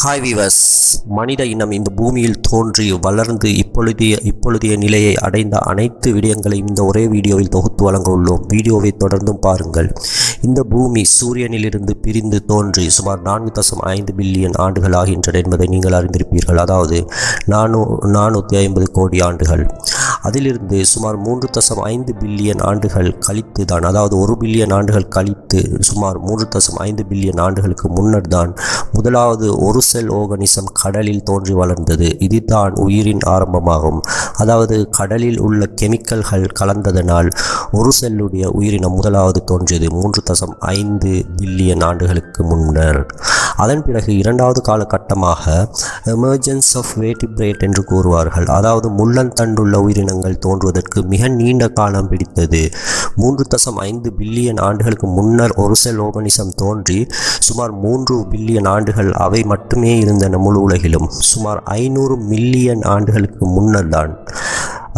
Hi விவஸ் மனித இனம் இந்த பூமியில் தோன்றி வளர்ந்து இப்பொழுதைய இப்பொழுதைய நிலையை அடைந்த அனைத்து விடயங்களையும் இந்த ஒரே வீடியோவில் தொகுத்து வழங்க உள்ளோம். வீடியோவை தொடர்ந்தும் பாருங்கள். இந்த பூமி சூரியனிலிருந்து பிரிந்து தோன்றி சுமார் நான்கு தசம் ஐந்து பில்லியன் ஆண்டுகள் ஆகின்றன என்பதை நீங்கள் அறிந்திருப்பீர்கள். அதாவது நானூ நானூற்றி ஐம்பது கோடி ஆண்டுகள். அதிலிருந்து சுமார் மூன்று தசம் ஐந்து பில்லியன் ஆண்டுகள் கழித்து தான் அதாவது ஒரு பில்லியன் ஆண்டுகள் கழித்து சுமார் மூன்று தசம் ஐந்து பில்லியன் ஆண்டுகளுக்கு முன்னர் தான் முதலாவது ஒரு செல் ஓகனிசம் கடலில் தோன்றி வளர்ந்தது. இதுதான் உயிரின் ஆரம்பமாகும். அதாவது கடலில் உள்ள கெமிக்கல்கள் கலந்ததனால் ஒரு செல்லுடைய உயிரினம் முதலாவது தோன்றியது மூன்று தசம் ஐந்து பில்லியன் ஆண்டுகளுக்கு முன்னர். அதன் பிறகு இரண்டாவது காலகட்டமாக எமர்ஜென்ஸ் ஆஃப் வேட்டிப்ரேட் என்று கூறுவார்கள். அதாவது முள்ளன் தண்டுள்ள உயிரினங்கள் தோன்றுவதற்கு மிக நீண்ட காலம் பிடித்தது. மூன்று தசம் ஐந்து பில்லியன் ஆண்டுகளுக்கு முன்னர் ஒரு செல் தோன்றி சுமார் மூன்று பில்லியன் ஆண்டுகள் அவை மட்டுமே இருந்தன முழு உலகிலும். சுமார் ஐநூறு மில்லியன் ஆண்டுகளுக்கு முன்னர் தான்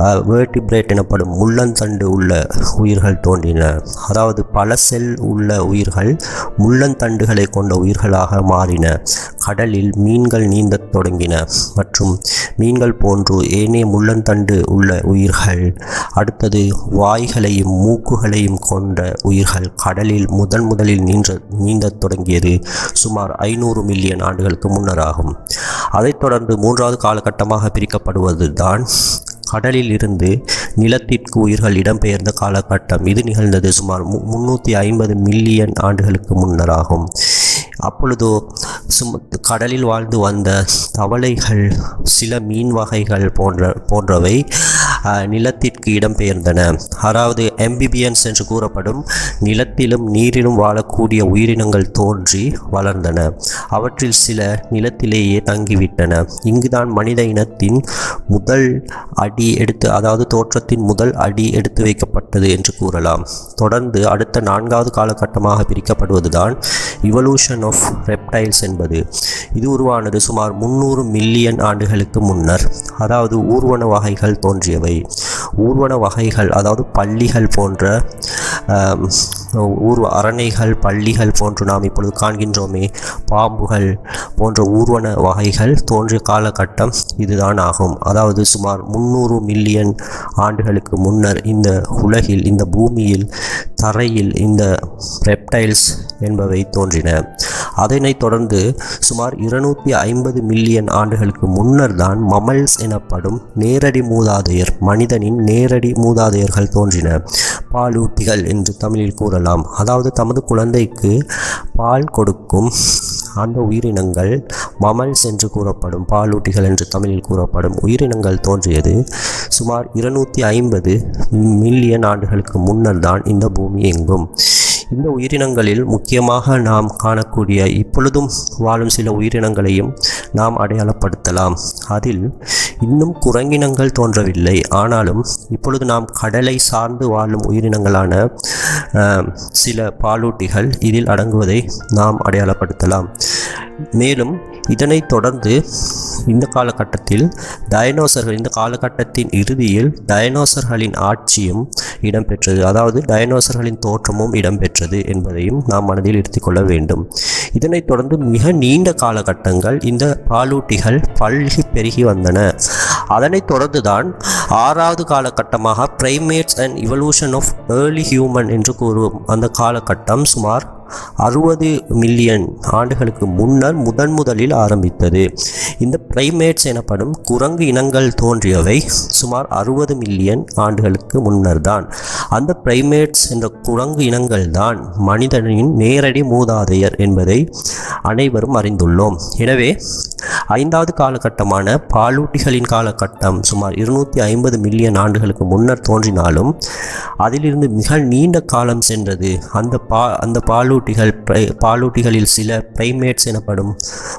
வேர்டிபிரேட் எனப்படும் முள்ளந்தண்டு உள்ள உயிர்கள் தோன்றின. அதாவது பல செல் உள்ள உயிர்கள் முள்ளந்தண்டுகளை கொண்ட உயிர்களாக மாறின. கடலில் மீன்கள் நீந்தத் தொடங்கின மற்றும் மீன்கள் போன்று ஏனே முள்ளந்தண்டு உள்ள உயிர்கள் அடுத்தது வாய்களையும் மூக்குகளையும் கொண்ட உயிர்கள் கடலில் முதன் முதலில் நீன்ற நீந்தத் தொடங்கியது சுமார் ஐநூறு மில்லியன் ஆண்டுகளுக்கு முன்னராகும். அதைத் தொடர்ந்து மூன்றாவது காலகட்டமாக பிரிக்கப்படுவது தான் கடலில் இருந்து நிலத்திற்கு உயிர்கள் இடம்பெயர்ந்த காலகட்டம் இது நிகழ்ந்தது சுமார் மு முந்நூற்றி ஐம்பது மில்லியன் ஆண்டுகளுக்கு முன்னராகும். அப்பொழுதோ சும் கடலில் வாழ்ந்து வந்த தவளைகள் சில மீன் வகைகள் போன்ற போன்றவை நிலத்திற்கு இடம்பெயர்ந்தன. அதாவது எம்பிபியன்ஸ் என்று கூறப்படும் நிலத்திலும் நீரிலும் வாழக்கூடிய உயிரினங்கள் தோன்றி வளர்ந்தன. அவற்றில் சில நிலத்திலேயே தங்கிவிட்டன. இங்குதான் மனித இனத்தின் முதல் அடி எடுத்து அதாவது தோற்றத்தின் முதல் அடி எடுத்து வைக்கப்பட்டது என்று கூறலாம். தொடர்ந்து அடுத்த நான்காவது காலகட்டமாக பிரிக்கப்படுவதுதான் இவல்யூஷன் ஆஃப் ரெப்டைல்ஸ் என்பது. இது உருவானது சுமார் முந்நூறு மில்லியன் ஆண்டுகளுக்கு முன்னர். அதாவது ஊர்வன வகைகள் தோன்றியவை. ஊர்வன வகைகள் அதாவது பள்ளிகள் போன்ற ஊர்வ அரணைகள் பள்ளிகள் போன்று நாம் இப்பொழுது காண்கின்றோமே பாம்புகள் போன்ற ஊர்வன வகைகள் தோன்றிய காலகட்டம் இதுதான் ஆகும். அதாவது சுமார் நூறு மில்லியன் ஆண்டுகளுக்கு முன்னர் இந்த உலகில் இந்த பூமியில் தரையில் இந்த ரெப்டைல்ஸ் என்பவை தோன்றின. அதனைத் தொடர்ந்து சுமார் இருநூற்றி ஐம்பது மில்லியன் ஆண்டுகளுக்கு முன்னர் தான் மமல்ஸ் எனப்படும் நேரடி மூதாதையர் மனிதனின் நேரடி மூதாதையர்கள் தோன்றின. பாலூட்டிகள் என்று தமிழில் கூறலாம். அதாவது தமது குழந்தைக்கு பால் கொடுக்கும் அந்த உயிரினங்கள் மமல்ஸ் என்று கூறப்படும் பாலூட்டிகள் என்று தமிழில் கூறப்படும் உயிரினங்கள் தோன்றியது. சுமார் இருநூற்றி ஐம்பது மில்லியன் ஆண்டுகளுக்கு முன்னர் தான் இந்த பூமி எங்கும். இந்த உயிரினங்களில் முக்கியமாக நாம் காணக்கூடிய இப்பொழுதும் வாழும் சில உயிரினங்களையும் நாம் அடையாளப்படுத்தலாம். அதில் இன்னும் குரங்கினங்கள் தோன்றவில்லை. ஆனாலும் இப்பொழுது நாம் கடலை சார்ந்து வாழும் உயிரினங்களான சில பாலூட்டிகள் இதில் அடங்குவதை நாம் அடையாளப்படுத்தலாம். மேலும் இதனைத் தொடர்ந்து இந்த காலகட்டத்தில் டயனோசர்கள் இந்த காலகட்டத்தின் இறுதியில் டயனோசர்களின் ஆட்சியும் இடம்பெற்றது. அதாவது டயனோசர்களின் தோற்றமும் இடம்பெற்றது என்பதையும் நாம் மனதில் எடுத்துக்கொள்ள வேண்டும். இதனைத் தொடர்ந்து மிக நீண்ட காலகட்டங்கள் இந்த பாலூட்டிகள் பல்கி பெருகி வந்தன. அதனைத் தொடர்ந்துதான் ஆறாவது காலகட்டமாக primates and evolution of early human என்று கூறும் அந்த காலகட்டம் சுமார் அறுபது மில்லியன் ஆண்டுகளுக்கு முன்னர் முதன் முதலில் ஆரம்பித்தது. இந்த பிரைமேட்ஸ் எனப்படும் குரங்கு இனங்கள் தோன்றியவை சுமார் அறுபது மில்லியன் ஆண்டுகளுக்கு முன்னர் தான் அந்த பிரைமேட்ஸ் என்ற குரங்கு இனங்கள் தான் மனிதனின் நேரடி மூதாதையர் என்பதை அனைவரும் அறிந்துள்ளோம். எனவே ஐந்தாவது காலகட்டமான பாலூட்டிகளின் காலகட்டம் சுமார் இருநூற்றி ஐம்பது மில்லியன் ஆண்டுகளுக்கு முன்னர் தோன்றினாலும் அதிலிருந்து மிக நீண்ட காலம் சென்றது அந்த பா அந்த பாலூட்டி பாலூட்டிகள் பாலூட்டிகளில் சில பிரைமேட்ஸ் எனப்படும்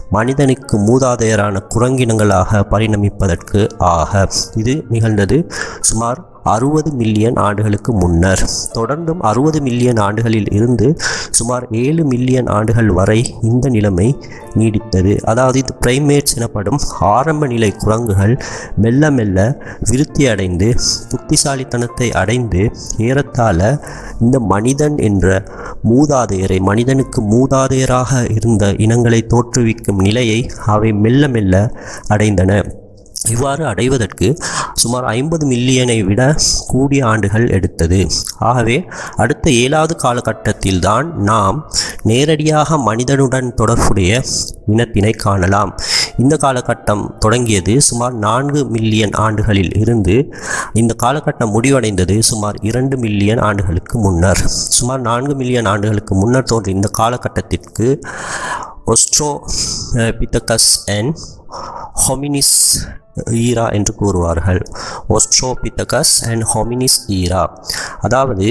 மனிதனுக்கு மூதாதையரான குரங்கினங்களாக பரிணமிப்பதற்கு ஆக இது நிகழ்ந்தது. சுமார் அறுபது மில்லியன் ஆண்டுகளுக்கு முன்னர். தொடர்ந்தும் அறுபது மில்லியன் ஆண்டுகளில் இருந்து சுமார் ஏழு மில்லியன் ஆண்டுகள் வரை இந்த நிலைமை நீடித்தது. அதாவது இது பிரைமேட்ஸ் எனப்படும் ஆரம்ப நிலை குரங்குகள் மெல்ல மெல்ல விருத்தி அடைந்து புத்திசாலித்தனத்தை அடைந்து ஏறத்தாழ இந்த மனிதன் என்ற மூதாதையரை மனிதனுக்கு மூதாதையராக இருந்த இனங்களை தோற்றுவிக்கும் நிலையை அவை மெல்ல மெல்ல அடைந்தன. இவ்வாறு அடைவதற்கு சுமார் ஐம்பது மில்லியனை விட கூடிய ஆண்டுகள் எடுத்தது. ஆகவே அடுத்த ஏழாவது காலகட்டத்தில்தான் நாம் நேரடியாக மனிதனுடன் தொடர்புடைய இனத்தினை காணலாம். இந்த காலகட்டம் தொடங்கியது சுமார் நான்கு மில்லியன் ஆண்டுகளில் இருந்து இந்த காலகட்டம் முடிவடைந்தது சுமார் இரண்டு மில்லியன் ஆண்டுகளுக்கு முன்னர். சுமார் நான்கு மில்லியன் ஆண்டுகளுக்கு முன்னர் தோன்றிய இந்த காலகட்டத்திற்கு ஒஸ்ட்ரோ பித்தகஸ் அண்ட் ஹொமினிஸ் ஈரா என்று கூறுவார்கள். Australopithecus and hominids era. அதாவது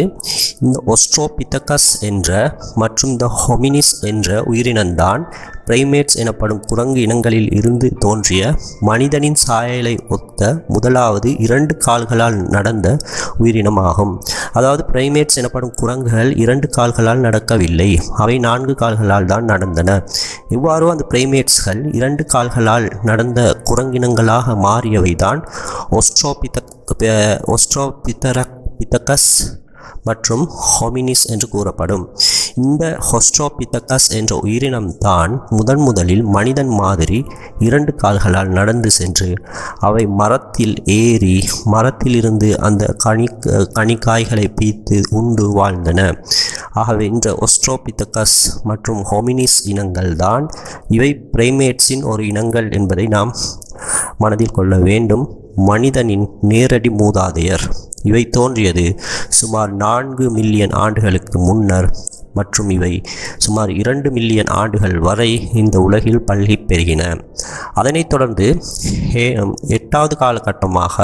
இந்த ஒஸ்ட்ரோபித்தகஸ் என்ற மற்றும் இந்த ஹொமினிஸ் என்ற உயிரினம்தான் பிரைமேட்ஸ் எனப்படும் குரங்கு இனங்களில் இருந்து தோன்றிய மனிதனின் சாயலை ஒத்த முதலாவது இரண்டு கால்களால் நடந்த உயிரினமாகும். அதாவது பிரைமேட்ஸ் எனப்படும் குரங்குகள் இரண்டு கால்களால் நடக்கவில்லை. அவை நான்கு கால்களால் தான் நடந்தன. இவ்வாறு அந்த பிரைமேட்ஸ்கள் இரண்டு கால்களால் நடந்த குரங்கினங்களாக மாறியவைதான். ஒஸ்ட்ரோபிதக் ஒஸ்ட்ரோபித்தரக் பித்தகஸ் மற்றும் ஹொமினிஸ் என்று கூறப்படும். இந்த ஹொஸ்ட்ரோபித்தகஸ் என்ற உயிரினம் தான் முதன் முதலில் மனிதன் மாதிரி இரண்டு கால்களால் நடந்து சென்று அவை மரத்தில் ஏறி மரத்திலிருந்து அந்த கனி கனிக்காய்களை பீத்து உண்டு வாழ்ந்தன. ஆகவே இந்த ஒஸ்ட்ரோபித்தகஸ் மற்றும் ஹொமினிஸ் இனங்கள் தான் இவை பிரைமேட்ஸின் ஒரு இனங்கள் என்பதை நாம் மனதில் கொள்ள வேண்டும். மனிதனின் நேரடி மூதாதையர். இவை தோன்றியது சுமார் நான்கு மில்லியன் ஆண்டுகளுக்கு முன்னர் மற்றும் இவை சுமார் இரண்டு மில்லியன் ஆண்டுகள் வரை இந்த உலகில் பல்கி பெருகின. அதனைத் தொடர்ந்து ஹே- எட்டாவது காலகட்டமாக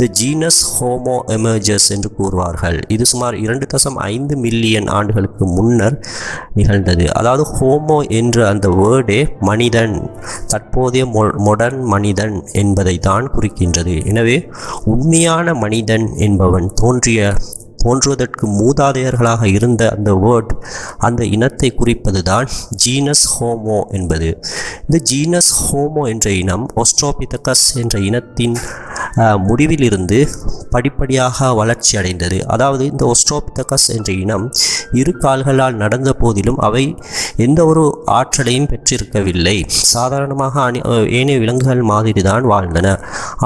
தி ஜீனஸ் ஹோமோ எமர்ஜஸ் என்று கூறுவார்கள். இது சுமார் இரண்டு தசம் ஐந்து மில்லியன் ஆண்டுகளுக்கு முன்னர் நிகழ்ந்தது. அதாவது ஹோமோ என்ற அந்த வேர்டே மனிதன் தற்போதைய மொடர்ன் மனிதன் என்பதை தான் குறிக்கின்றது. எனவே உண்மையான மனிதன் என்பவன் தோன்றிய தோன்றுவதற்கு மூதாதையர்களாக இருந்த அந்த வேர்ட் அந்த இனத்தை குறிப்பது தான் ஜீனஸ் ஹோமோ என்பது. இந்த ஜீனஸ் ஹோமோ என்ற இனம் ஒஸ்ட்ரோபிதகஸ் என்ற இனத்தின் முடிவிலிருந்து படிப்படியாக வளர்ச்சி அடைந்தது. அதாவது இந்த ஒஸ்ட்ரோபித்தகஸ் என்ற இனம் இரு கால்களால் நடந்த போதிலும் அவை எந்த ஒரு ஆற்றலையும் பெற்றிருக்கவில்லை. சாதாரணமாக அணி ஏனைய விலங்குகள் மாதிரி தான் வாழ்ந்தன.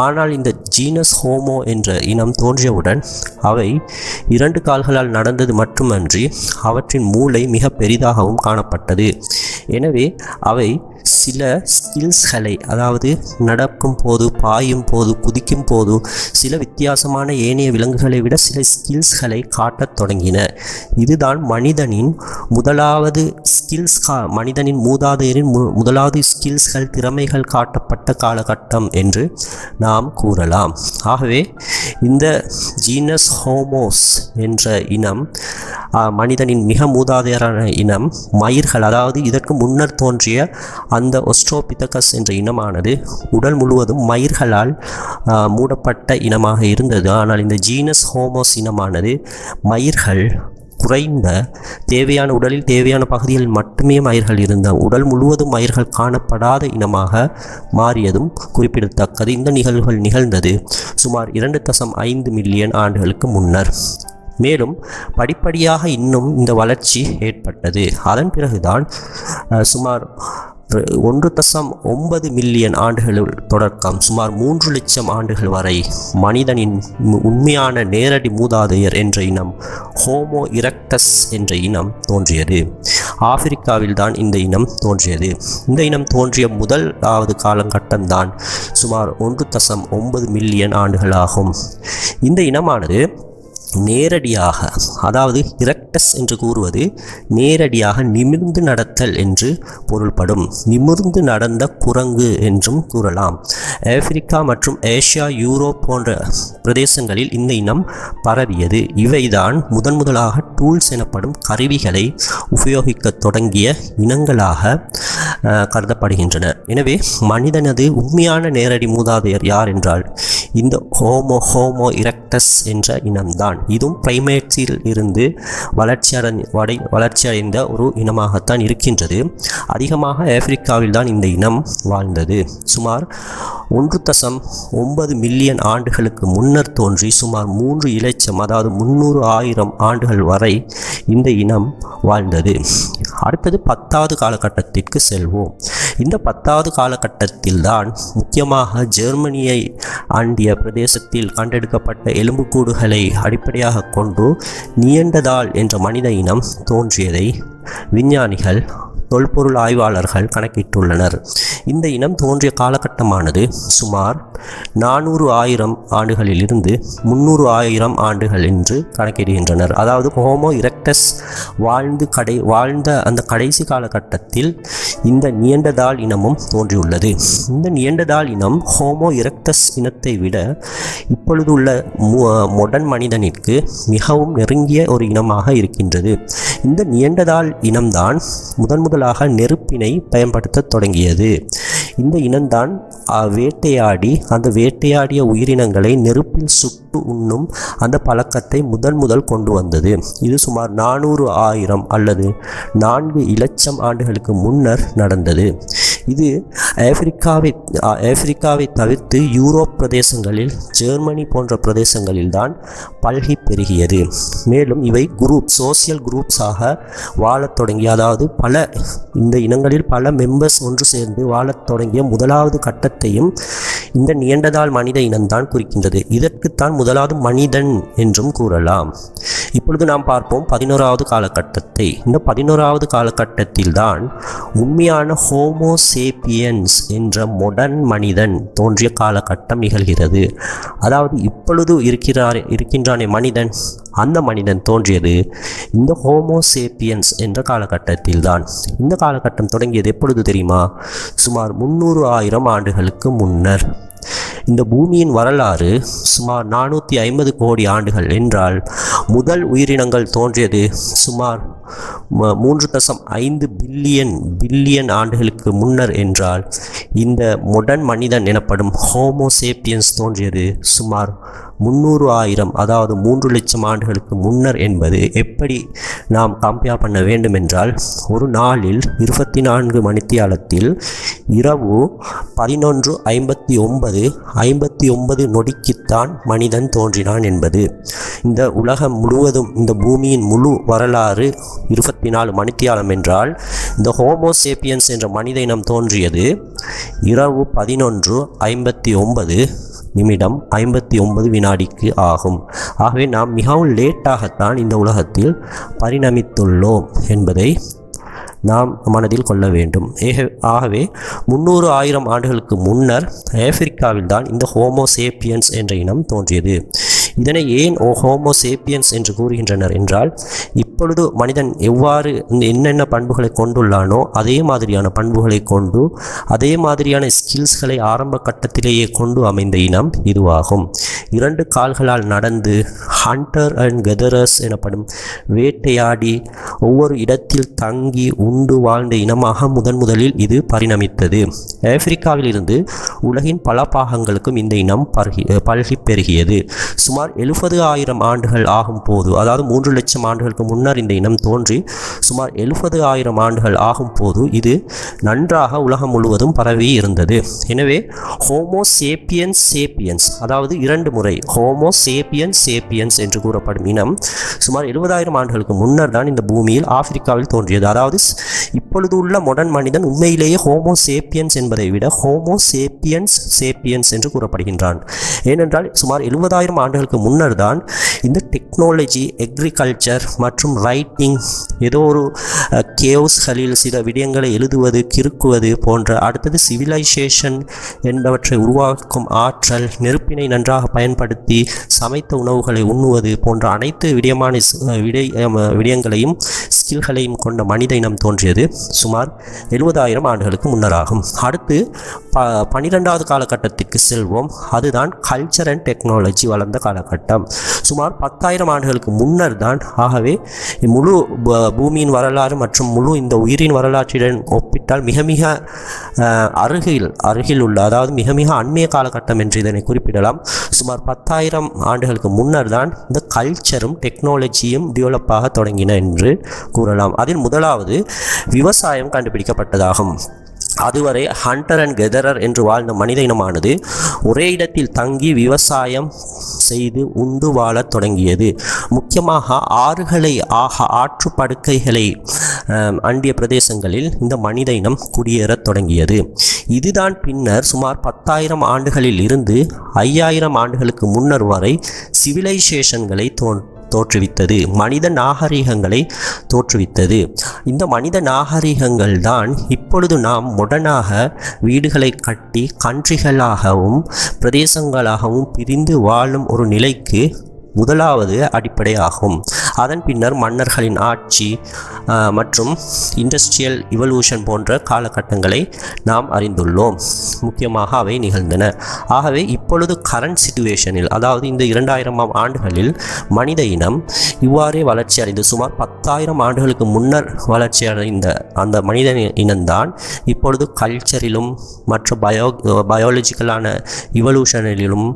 ஆனால் இந்த ஜீனஸ் ஹோமோ என்ற இனம் தோன்றியவுடன் அவை இரண்டு கால்களால் நடந்தது மட்டுமன்றி அவற்றின் மூளை மிக பெரிதாகவும் காணப்பட்டது. எனவே அவை சில ஸ்கில்ஸ்களை அதாவது நடக்கும் போது பாயும் போது குதிக்கும் போது சில வித்தியாசமான ஏனைய விலங்குகளை விட சில ஸ்கில்ஸ்களை காட்டத் தொடங்கின. இதுதான் மனிதனின் முதலாவது ஸ்கில்ஸ் கா மனிதனின் மூதாதையரின் மு முதலாவது ஸ்கில்ஸ்கள் திறமைகள் காட்டப்பட்ட காலகட்டம் என்று நாம் கூறலாம். ஆகவே இந்த ஜீனஸ் ஹோமோஸ் என்ற இனம் மனிதனின் மிக மூதாதையரான இனம் மயிர்கள் அதாவது இதற்கு முன்னர் தோன்றிய அந்த ஒஸ்ட்ரோபிதகஸ் என்ற இனமானது உடல் முழுவதும் மயிர்களால் மூடப்பட்ட இனமாக இருந்தது. ஆனால் இந்த ஜீனஸ் ஹோமோஸ் இனமானது மயிர்கள் குறைந்த தேவையான உடலில் தேவையான பகுதியில் மட்டுமே மயிர்கள் இருந்த உடல் முழுவதும் மயிர்கள் காணப்படாத இனமாக மாறியதும் குறிப்பிடத்தக்கது. இந்த நிகழ்வுகள் நிகழ்ந்தது சுமார் இரண்டு தசம் ஐந்து மில்லியன் ஆண்டுகளுக்கு முன்னர். மேலும் படிப்படியாக இன்னும் இந்த வளர்ச்சி ஏற்பட்டது. அதன் பிறகுதான் சுமார் ஒன்று தசம் ஒன்பது மில்லியன் ஆண்டுகள் தொடக்கம். சுமார் மூன்று லட்சம் ஆண்டுகள் வரை மனிதனின் உண்மையான நேரடி மூதாதையர் என்ற இனம் ஹோமோ இரக்டஸ் என்ற இனம் தோன்றியது. ஆப்பிரிக்காவில் தான் இந்த இனம் தோன்றியது. இந்த இனம் தோன்றிய முதலாவது காலகட்டம்தான் சுமார் ஒன்று தசம் ஒன்பது மில்லியன் ஆண்டுகள் ஆகும். இந்த இனமானது நேரடியாக அதாவது இரக்டஸ் என்று கூறுவது நேரடியாக நிமிர்ந்து நடத்தல் என்று பொருள்படும். நிமிர்ந்து நடந்த குரங்கு என்றும் கூறலாம். ஆப்பிரிக்கா மற்றும் ஏஷியா யூரோப் போன்ற பிரதேசங்களில் இந்த இனம் பரவியது. இவைதான் முதன் முதலாக டூல்ஸ் எனப்படும் கருவிகளை உபயோகிக்க தொடங்கிய இனங்களாக கருதப்படுகின்றன. எனவே மனிதனது உண்மையான நேரடி மூதாதையர் யார் என்றால் இந்த ஹோமோ ஹோமோ இரக்டஸ் என்ற இனம்தான். இதுவும் பிரைமேட்ஸில் இருந்து வளர்ச்சியடை வடை வளர்ச்சியடைந்த ஒரு இனமாகத்தான் இருக்கின்றது. அதிகமாக ஆப்பிரிக்காவில் தான் இந்த இனம் வாழ்ந்தது. சுமார் ஒன்று தசம் ஒன்பது மில்லியன் ஆண்டுகளுக்கு முன்னர் தோன்றி சுமார் மூன்று இலட்சம் அதாவது முந்நூறு ஆயிரம் ஆண்டுகள் வரை இந்த இனம் வாழ்ந்தது. அடுத்தது பத்தாவது காலகட்டத்திற்கு செல்வோம். இந்த பத்தாவது காலகட்டத்தில்தான் முக்கியமாக ஜெர்மனியை இந்திய பிரதேசத்தில் கண்டெடுக்கப்பட்ட எலும்புக்கூடுகளை அடிப்படையாக கொண்டு நியண்டதால் என்ற மனித இனம் தோன்றியதை விஞ்ஞானிகள் தொல்பொருள் ஆய்வாளர்கள் கணக்கிட்டுள்ளனர். இந்த இனம் தோன்றிய காலகட்டமானது சுமார் நானூறு ஆயிரம் ஆண்டுகளிலிருந்து முந்நூறு ஆயிரம் ஆண்டுகள் என்று கணக்கிடுகின்றனர். அதாவது ஹோமோ இரெக்டஸ் வாழ்ந்து கடை வாழ்ந்த அந்த கடைசி காலகட்டத்தில் இந்த நியண்டதால் இனமும் தோன்றியுள்ளது. இந்த நியண்டதால் இனம் ஹோமோ இரக்டஸ் இனத்தை விட இப்பொழுது உள்ள மொடன் மனிதனிற்கு மிகவும் நெருங்கிய ஒரு இனமாக இருக்கின்றது. இந்த நியண்டதால் இனம்தான் முதன் முதலாக நெருப்பினை பயன்படுத்த தொடங்கியது. இந்த இனம்தான் வேட்டையாடி அந்த வேட்டையாடிய உயிரினங்களை நெருப்பில் சுட்டு உண்ணும் அந்த பழக்கத்தை முதன் முதல் கொண்டு வந்தது. இது சுமார் நானூறு ஆயிரம் அல்லது நான்கு இலட்சம் ஆண்டுகளுக்கு முன்னர் நடந்தது. இது ஆப்பிரிக்காவை ஆப்பிரிக்காவை தவிர்த்து யூரோப் பிரதேசங்களில் ஜெர்மனி போன்ற பிரதேசங்களில்தான் பல்கி பெருகியது. மேலும் இவை குரூப் சோசியல் குரூப்ஸாக வாழத் தொடங்கிய அதாவது பல இந்த இனங்களில் பல மெம்பர்ஸ் ஒன்று சேர்ந்து வாழத் தொடங்கிய முதலாவது கட்டத்தையும் இந்த நியண்டதால் மனித இனம்தான் குறிக்கின்றது. இதற்குத்தான் முதலாவது மனிதன் என்றும் கூறலாம். இப்பொழுது நாம் பார்ப்போம் பதினோராவது காலகட்டத்தை. இந்த பதினோராவது காலகட்டத்தில்தான் உண்மையான ஹோமோசேப்பியன்ஸ் என்ற மொடர்ன் மனிதன் தோன்றிய காலகட்டம் நிகழ்கிறது. அதாவது இப்பொழுது இருக்கிறார் இருக்கின்றானே மனிதன் அந்த மனிதன் தோன்றியது இந்த ஹோமோசேபியன்ஸ் என்ற என்ற காலகட்டத்தில்தான். இந்த காலகட்டம் தொடங்கியது எப்பொழுது தெரியுமா? சுமார் முந்நூறு ஆயிரம் ஆண்டுகளுக்கு முன்னர். இந்த பூமியின் வரலாறு சுமார் நானூற்றி ஐம்பது கோடி ஆண்டுகள் என்றால் முதல் உயிரினங்கள் தோன்றியது சுமார் மூன்று தசம் ஐந்து பில்லியன் பில்லியன் ஆண்டுகளுக்கு முன்னர் என்றால் இந்த மொடர்ன் மனிதன் எனப்படும் ஹோமோசேப்பியன்ஸ் தோன்றியது சுமார் முந்நூறு ஆயிரம் அதாவது மூன்று லட்சம் ஆண்டுகளுக்கு முன்னர் என்பது எப்படி நாம் கம்பேர் பண்ண வேண்டும் என்றால் ஒரு நாளில் இருபத்தி நான்கு மணித்தியாலத்தில் இரவு பதினொன்று ஐம்பத்தி ஒன்பது ஐம்பத்தி ஒன்பது நொடிக்குத்தான் மனிதன் தோன்றினான் என்பது. இந்த உலகம் முழுவதும் இந்த பூமியின் முழு வரலாறு இருபத்தி நாலு மணித்தியாலம் என்றால் இந்த ஹோமோசேப்பியன்ஸ் என்ற மனித இனம் தோன்றியது இரவு பதினொன்று ஐம்பத்தி ஒன்பது நிமிடம் ஐம்பத்தி ஒன்பது வினாடிக்கு ஆகும். ஆகவே நாம் மிகவும் லேட்டாகத்தான் இந்த உலகத்தில் பரிணமித்துள்ளோம் என்பதை நாம் மனதில் கொள்ள வேண்டும். ஏக- ஆகவே முந்நூறு ஆயிரம் ஆண்டுகளுக்கு முன்னர் ஆப்பிரிக்காவில் தான் இந்த ஹோமோசேப்பியன்ஸ் என்ற இனம் தோன்றியது. இதனை ஏன் ஹோமோசேப்பியன்ஸ் என்று கூறுகின்றனர் என்றால் இப்பொழுது மனிதன் எவ்வாறு என்னென்ன பண்புகளை கொண்டுள்ளானோ அதே மாதிரியான பண்புகளை கொண்டு அதே மாதிரியான ஸ்கில்ஸ்களை ஆரம்ப கட்டத்திலேயே கொண்டு அமைந்த இனம் இதுவாகும். இரண்டு கால்களால் நடந்து ஹண்டர் அண்ட் கெதரஸ் எனப்படும் வேட்டையாடி ஒவ்வொரு இடத்தில் தங்கி உண்டு வாழ்ந்த இனமாக முதன் முதலில் இது பரிணமித்தது. ஆப்பிரிக்காவிலிருந்து உலகின் பல பாகங்களுக்கும் இந்த இனம் பருகி பல்கி பெருகியது. சுமார் சுமார் எழுபது ஆயிரம் ஆண்டுகள் ஆகும் போது அதாவது மூன்று லட்சம் ஆண்டுகளுக்கு முன்னர் இந்த இனம் தோன்றி சுமார் எழுபது ஆயிரம் ஆண்டுகள் ஆகும் போது இது நன்றாக உலகம் முழுவதும் பரவி இருந்தது. எனவே ஹோமோ சேப்பியன்ஸ் சேப்பியன்ஸ் அதாவது இரண்டு முறை ஹோமோ சேப்பியன்ஸ் சேப்பியன்ஸ் என்று கூறப்படும் இனம் சுமார் எழுபதாயிரம் ஆண்டுகளுக்கு முன்னர் தான் இந்த பூமியில் ஆப்பிரிக்காவில் தோன்றியது. அதாவது இப்பொழுது உள்ள மொடர்ன் மனிதன் உண்மையிலேயே ஹோமோ சேப்பியன்ஸ் என்பதை விட ஹோமோ சேப்பியன்ஸ் சேப்பியன்ஸ் என்று கூறப்படுகின்றான். ஏனென்றால் சுமார் எழுபதாயிரம் ஆண்டுகளுக்கு முன்னர் தான் இந்த டெக்னாலஜி எக்ரிகல்ச்சர் மற்றும் ரைட்டிங் ஏதோ ஒரு கேவ்ஸ்களில் சில விடயங்களை எழுதுவது கிறுக்குவது போன்ற அடுத்தது சிவிலைசேஷன் என்பவற்றை உருவாக்கும் ஆற்றல் நெருப்பினை நன்றாக பயன்படுத்தி சமைத்த உணவுகளை உண்ணுவது போன்ற அனைத்து விடயமான விடய விடயங்களையும் ஸ்கில்களையும் கொண்ட மனித இனம் தோன்றியது. சுமார் எழுபதாயிரம் ஆண்டுகளுக்கு முன்னராகும். அடுத்து ப பன்னிரெண்டாவது காலகட்டத்திற்கு செல்வோம். அதுதான் கல்ச்சர் அண்ட் டெக்னாலஜி வளர்ந்த காலகட்டம். சுமார் பத்தாயிரம் ஆண்டுகளுக்கு முன்னர் தான் ஆகவே முழு பூமியின் வரலாறு மற்றும் முழு இந்த உயிரின் வரலாற்றுடன் ஒப்பிட்டால் மிக மிக அஹ், அருகில் அருகில் உள்ள அதாவது மிக மிக அண்மைய காலகட்டம் என்று இதனை குறிப்பிடலாம். சுமார் பத்தாயிரம் ஆண்டுகளுக்கு முன்னர் தான் இந்த கல்ச்சரும் டெக்னாலஜியும் டெவலப்பாக தொடங்கின என்று கூறலாம். அதில் முதலாவது விவசாயம் கண்டுபிடிக்கப்பட்டதாகும். அதுவரை ஹண்டர் அண்ட் கெதரர் என்று வாழ்ந்த மனித இனமானது ஒரே இடத்தில் தங்கி விவசாயம் செய்து உண்டு வாழத் தொடங்கியது. முக்கியமாக ஆறுகளை ஆக ஆற்றுப்படுக்கைகளை படுக்கைகளை அண்டிய பிரதேசங்களில் இந்த மனித இனம் குடியேறத் தொடங்கியது. இதுதான் பின்னர் சுமார் பத்தாயிரம் ஆண்டுகளில் இருந்து ஐயாயிரம் ஆண்டுகளுக்கு முன்னர் வரை சிவிலைசேஷன்களை தோன் தோற்றுவித்தது. மனித நாகரிகங்களை தோற்றுவித்தது. இந்த மனித நாகரிகங்கள் தான் இப்பொழுது நாம் உடனாக வீடுகளை கட்டி கன்றிகளாகவும் பிரதேசங்களாகவும் பிரிந்து வாழும் ஒரு நிலைக்கு முதலாவது அடிப்படையாகும். அதன் பின்னர் மன்னர்களின் ஆட்சி மற்றும் இண்டஸ்ட்ரியல் இவல்யூஷன் போன்ற காலகட்டங்களை நாம் அறிந்துள்ளோம். முக்கியமாக அவை நிகழ்ந்தன. ஆகவே இப்பொழுது கரண்ட் சுச்சுவேஷனில் அதாவது இந்த இரண்டாயிரமாம் ஆண்டுகளில் மனித இனம் இவ்வாறே வளர்ச்சி அடைந்து சுமார் பத்தாயிரம் ஆண்டுகளுக்கு முன்னர் வளர்ச்சி அடைந்த அந்த மனித இனம்தான் இப்பொழுது கல்ச்சரிலும் மற்ற பயோ பயாலஜிக்கலான இவல்யூஷனிலும்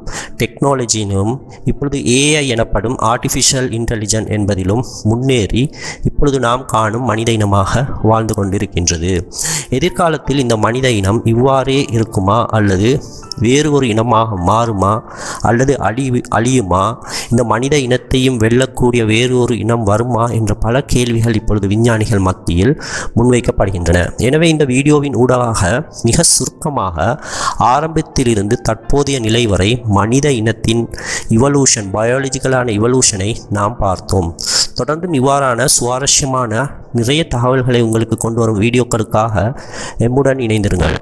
டெக்னாலஜியிலும் இப்பொழுது ஏஐ எனப்படும் ஆர்டிஃபிஷியல் இன்டெலிஜென்ட் என்பதிலும் முன்னேறி இப்பொழுது நாம் காணும் மனித இனமாக வாழ்ந்து கொண்டிருக்கின்றது. எதிர்காலத்தில் இந்த மனித இனம் இவ்வாறே இருக்குமா அல்லது வேறு ஒரு இனமாக மாறுமா? அல்லது அழி அழியுமா? இந்த மனித இனத்தையும் வெல்லக்கூடிய வேறு ஒரு இனம் வருமா? என்ற பல கேள்விகள் இப்பொழுது விஞ்ஞானிகள் மத்தியில் முன்வைக்கப்படுகின்றன. எனவே இந்த வீடியோவின் ஊடாக மிக சுருக்கமாக ஆரம்பத்திலிருந்து தற்போதைய நிலை வரை மனித இனத்தின் இவல்யூஷன் பயாலஜிக்கலான இவல்யூஷனை நாம் பார்த்தோம். தொடர்ந்து இவ்வாறான சுவாரஸ்யமான நிறைய தகவல்களை உங்களுக்கு கொண்டு வரும் வீடியோக்களுக்காக எம்முடன் இணைந்திருங்கள்.